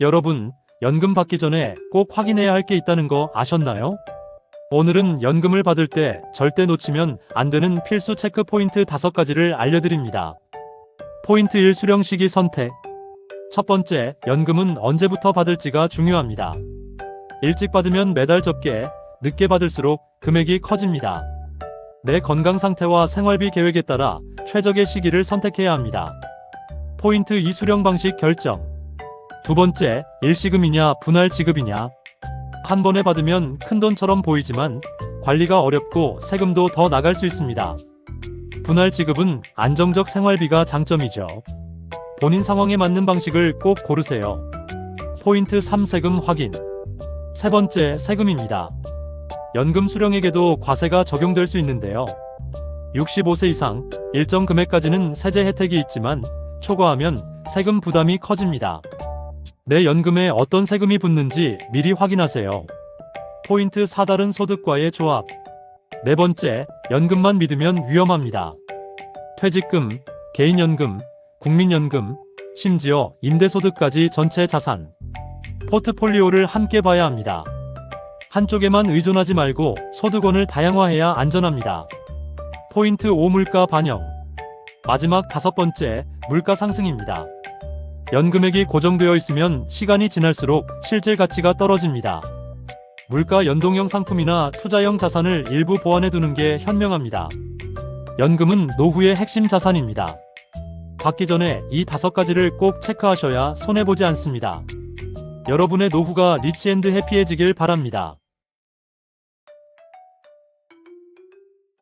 여러분, 연금 받기 전에 꼭 확인해야 할 게 있다는 거 아셨나요? 오늘은 연금을 받을 때 절대 놓치면 안 되는 필수 체크 포인트 5가지를 알려드립니다. 포인트 1 수령 시기 선택. 첫 번째, 연금은 언제부터 받을지가 중요합니다. 일찍 받으면 매달 적게, 늦게 받을수록 금액이 커집니다. 내 건강 상태와 생활비 계획에 따라 최적의 시기를 선택해야 합니다. 포인트 2 수령 방식 결정. 두 번째, 일시금이냐 분할 지급이냐. 한 번에 받으면 큰 돈처럼 보이지만 관리가 어렵고 세금도 더 나갈 수 있습니다. 분할 지급은 안정적 생활비가 장점이죠. 본인 상황에 맞는 방식을 꼭 고르세요. 포인트 3 세금 확인. 세 번째, 세금입니다. 연금 수령에게도 과세가 적용될 수 있는데요. 65세 이상 일정 금액까지는 세제 혜택이 있지만 초과하면 세금 부담이 커집니다. 내 연금에 어떤 세금이 붙는지 미리 확인하세요. 포인트 4 다른 소득과의 조합. 네 번째, 연금만 믿으면 위험합니다. 퇴직금, 개인연금, 국민연금, 심지어 임대소득까지 전체 자산. 포트폴리오를 함께 봐야 합니다. 한쪽에만 의존하지 말고 소득원을 다양화해야 안전합니다. 포인트 5 물가 반영. 마지막 다섯 번째, 물가 상승입니다. 연금액이 고정되어 있으면 시간이 지날수록 실질 가치가 떨어집니다. 물가 연동형 상품이나 투자형 자산을 일부 보완해 두는 게 현명합니다. 연금은 노후의 핵심 자산입니다. 받기 전에 이 다섯 가지를 꼭 체크하셔야 손해보지 않습니다. 여러분의 노후가 리치앤드 해피해지길 바랍니다.